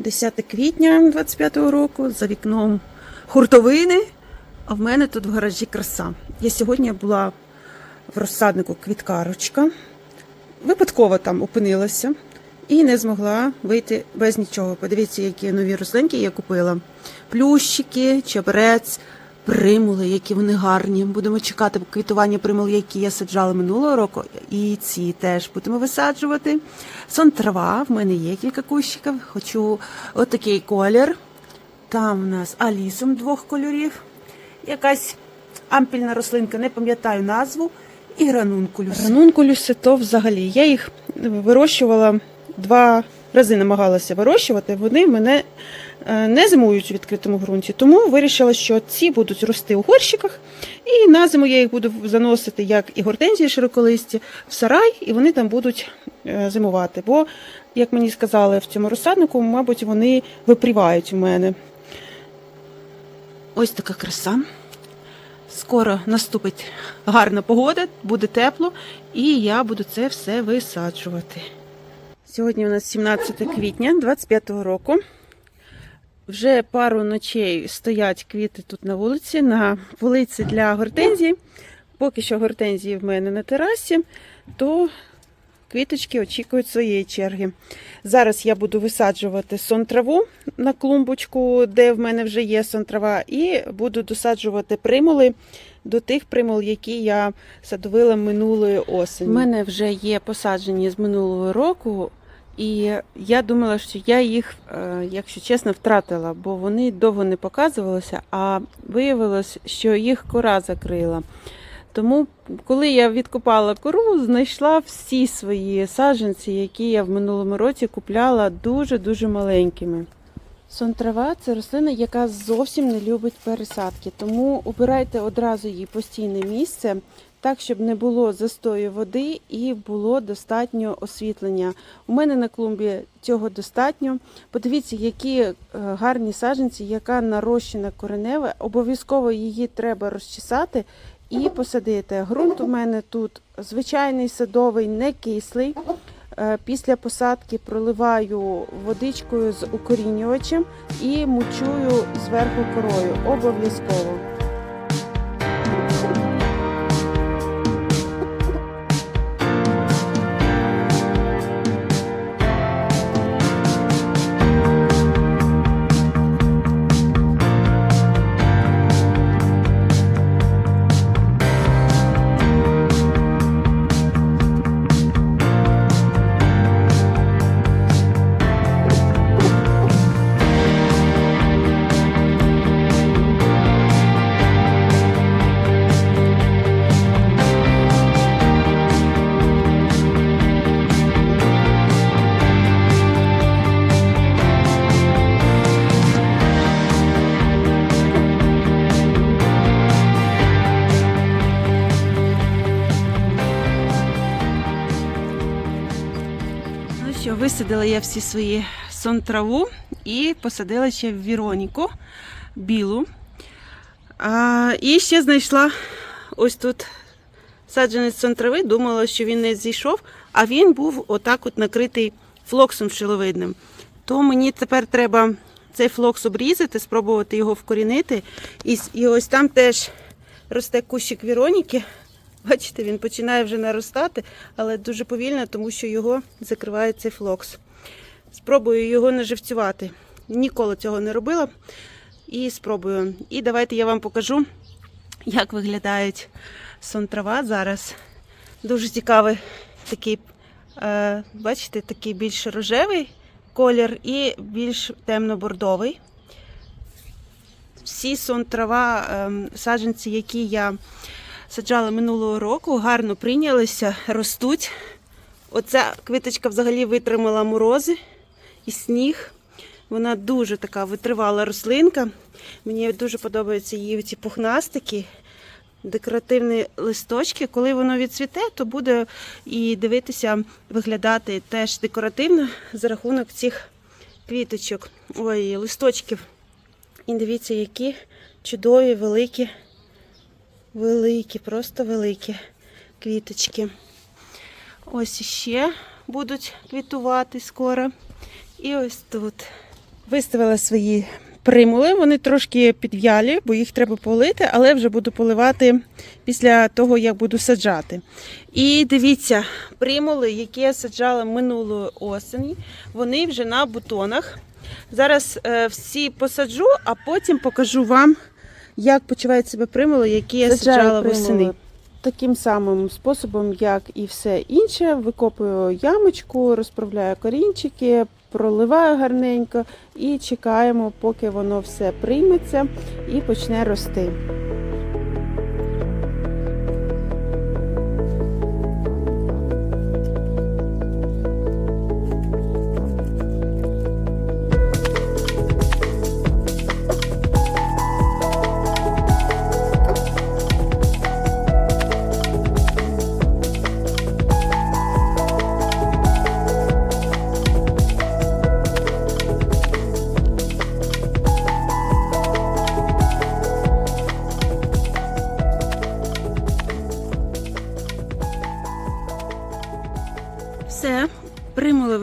10 квітня 25-го року за вікном хуртовини, а в мене тут в гаражі краса. Я сьогодні була в розсаднику квіткарочка, випадково там опинилася і не змогла вийти без нічого. Подивіться, які нові рослинки я купила. Плющики, чебрець, примули, які вони гарні. Будемо чекати квітування примул, які я саджала минулого року. І ці теж будемо висаджувати. Сон трава, в мене є кілька кущиків. Хочу отакий колір. Там у нас алісом двох кольорів. Якась ампільна рослинка, не пам'ятаю назву. І гранункулюси. Гранункулюси то взагалі. Я їх вирощувала два рази намагалася вирощувати. Вони мене е, не зимують у відкритому ґрунті. Тому вирішила, що ці будуть рости у горщиках. І на зиму я їх буду заносити, як і гортензії широколисті, в сарай, і вони там будуть е, зимувати. Бо, як мені сказали в цьому розсаднику, мабуть, вони випрівають у мене. Ось така краса. Скоро наступить гарна погода, буде тепло, і я буду це все висаджувати. Сьогодні у нас 17 квітня 25-го року. Вже пару ночей стоять квіти тут на вулиці, на вулиці для гортензій. Поки що гортензії в мене на терасі, то квіточки очікують своєї черги. Зараз я буду висаджувати сон-траву на клумбочку, де в мене вже є сон-трава, і буду досаджувати примули до тих примул, які я садовила минулої осені. У мене вже є посаджені з минулого року. І я думала, що я їх, е, якщо чесно, втратила, бо вони довго не показувалися, а виявилось, що їх кора закрила. Тому, коли я відкопала кору, знайшла всі свої саджанці, які я в минулому році купляла дуже-дуже маленькими. Сонтрава це рослина, яка зовсім не любить пересадки, тому обирайте одразу їй постійне місце, так, щоб не було застою води і було достатньо освітлення. У мене на клумбі цього достатньо. Подивіться, які е, гарні саджанці, яка нарощена коренева. Обов'язково її треба розчесати і посадити. Ґрунт у мене тут звичайний садовий, не кислий. Е, Після посадки проливаю водичкою з укорінювачем і мучую зверху корою. Обов'язково. Висадила я всі свої сон-траву і посадила ще Віроніку білу. А, і ще знайшла ось тут саджанець сон-трави, думала, що він не зійшов, а він був отак от накритий флоксом шиловидним. То мені тепер треба цей флокс обрізати, спробувати його вкорінити. І, і ось там теж росте кущик Віроніки. Бачите, він починає вже наростати, але дуже повільно, тому що його закриває цей флокс. Спробую його наживцювати. Ніколи цього не робила. І спробую. І давайте я вам покажу, як виглядають сон-трава зараз. Дуже цікавий такий, е, бачите, такий більш рожевий колір і більш темно-бордовий. Всі сон-трава, ем, саджанці, які я саджала минулого року, гарно прийнялися, ростуть. Оця квіточка взагалі витримала морози і сніг. Вона дуже така витривала рослинка. Мені дуже подобаються її ці пухнастики, декоративні листочки. Коли воно відцвіте, то буде і дивитися, виглядати теж декоративно за рахунок цих квіточок, ой, листочків. І дивіться, які чудові, великі Великі, просто великі квіточки. Ось іще будуть квітувати скоро. І ось тут Виставила свої примули, вони трошки підв'ялі, бо їх треба полити, але вже буду поливати після того, як буду саджати. І дивіться, примули, які я саджала минулої осені, вони вже на бутонах. Зараз е, всі посаджу, а потім покажу вам, як почувають себе примули, які я саджала восени. Таким самим способом, як і все інше, викопую ямочку, розправляю корінчики, проливаю гарненько і чекаємо, поки воно все прийметься і почне рости.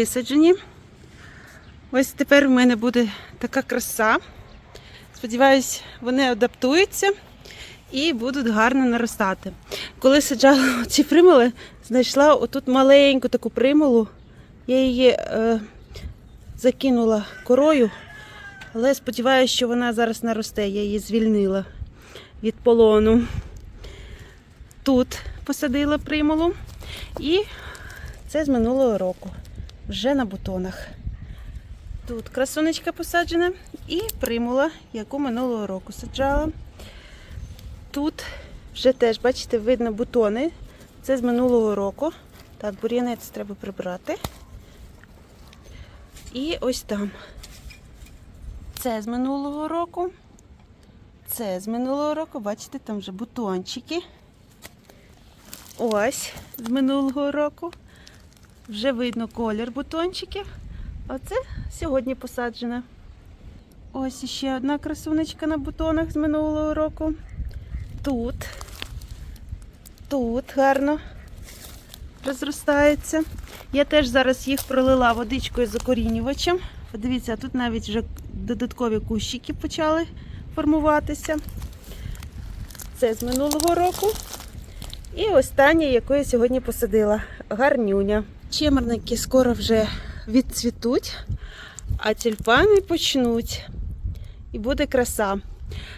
Висаджені. Ось тепер в мене буде така краса. Сподіваюсь, вони адаптуються і будуть гарно наростати. Коли саджала ці примули, знайшла отут маленьку таку примулу. Я її е, закинула корою, але сподіваюся, що вона зараз наросте. Я її звільнила від полону. Тут посадила примулу і це з минулого року. Вже на бутонах. Тут красунечка посаджена і примула, яку минулого року саджала. Тут вже теж, бачите, видно бутони. Це з минулого року. Так, бур'янець треба прибрати. І ось там. Це з минулого року. Це з минулого року, бачите, там вже бутончики. Ось з минулого року. Вже видно колір бутончиків. Оце сьогодні посаджена. Ось іще одна красунечка на бутонах з минулого року. Тут. Тут гарно розростається. Я теж зараз їх пролила водичкою закорінювачем. Подивіться, тут навіть вже додаткові кущики почали формуватися. Це з минулого року. І останнє, яку я сьогодні посадила, гарнюня. Чемерники скоро вже відцвітуть, а тюльпани почнуть. І буде краса.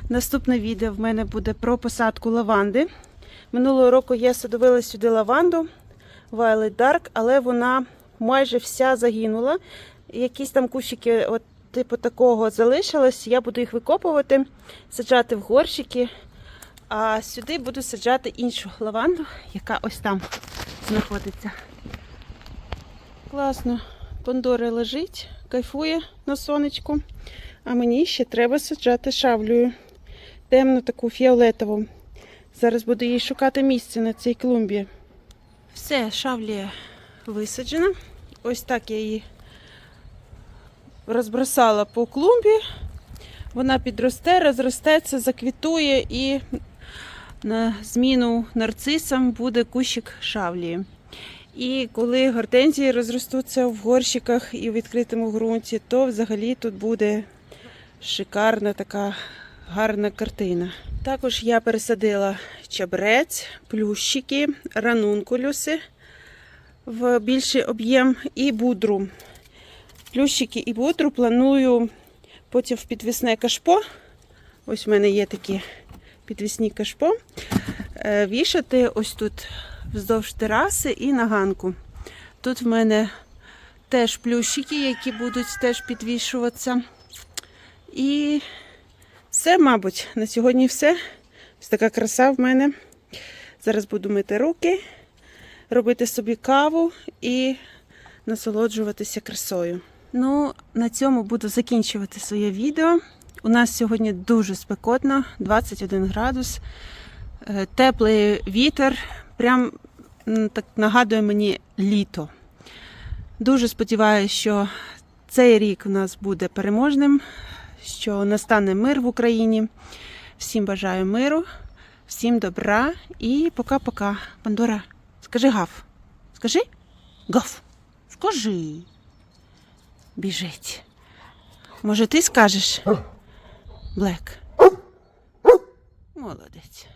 Наступне відео в мене буде про посадку лаванди. Минулого року я садовила сюди лаванду Violet Dark, але вона майже вся загинула. Якісь там кущики, от, типу такого, залишилось. Я буду їх викопувати, саджати в горщики. А сюди буду саджати іншу лаванду, яка ось там знаходиться. Класно. Пандора лежить, кайфує на сонечку. А мені ще треба саджати шавлею. Темну таку фіолетову. Зараз буду їй шукати місце на цій клумбі. Все, шавлія висаджена. Ось так я її розбросала по клумбі. Вона підросте, розростеться, заквітує і на зміну нарцисам буде кущик шавлії. І коли гортензії розростуться в горщиках і в відкритому ґрунті, то взагалі тут буде шикарна така гарна картина. Також я пересадила чабрець, плющики, ранункулюси в більший об'єм і будру. Плющики і будру планую потім в підвісне кашпо. Ось в мене є такі підвісні кашпо. е, Вішати ось тут вздовж тераси і на ганку. Тут в мене теж плющики, які будуть теж підвішуватися. І все, мабуть, на сьогодні все. Ось така краса в мене. Зараз буду мити руки, робити собі каву і насолоджуватися красою. Ну, на цьому буду закінчувати своє відео. У нас сьогодні дуже спекотно, 21 градус, е, теплий вітер. Прям так нагадує мені літо. Дуже сподіваюся, що цей рік у нас буде переможним, що настане мир в Україні. Всім бажаю миру, всім добра і пока-пока. Пандора, скажи гав. Скажи гав. Скажи. Біжить. Може, ти скажеш? Блек. Молодець.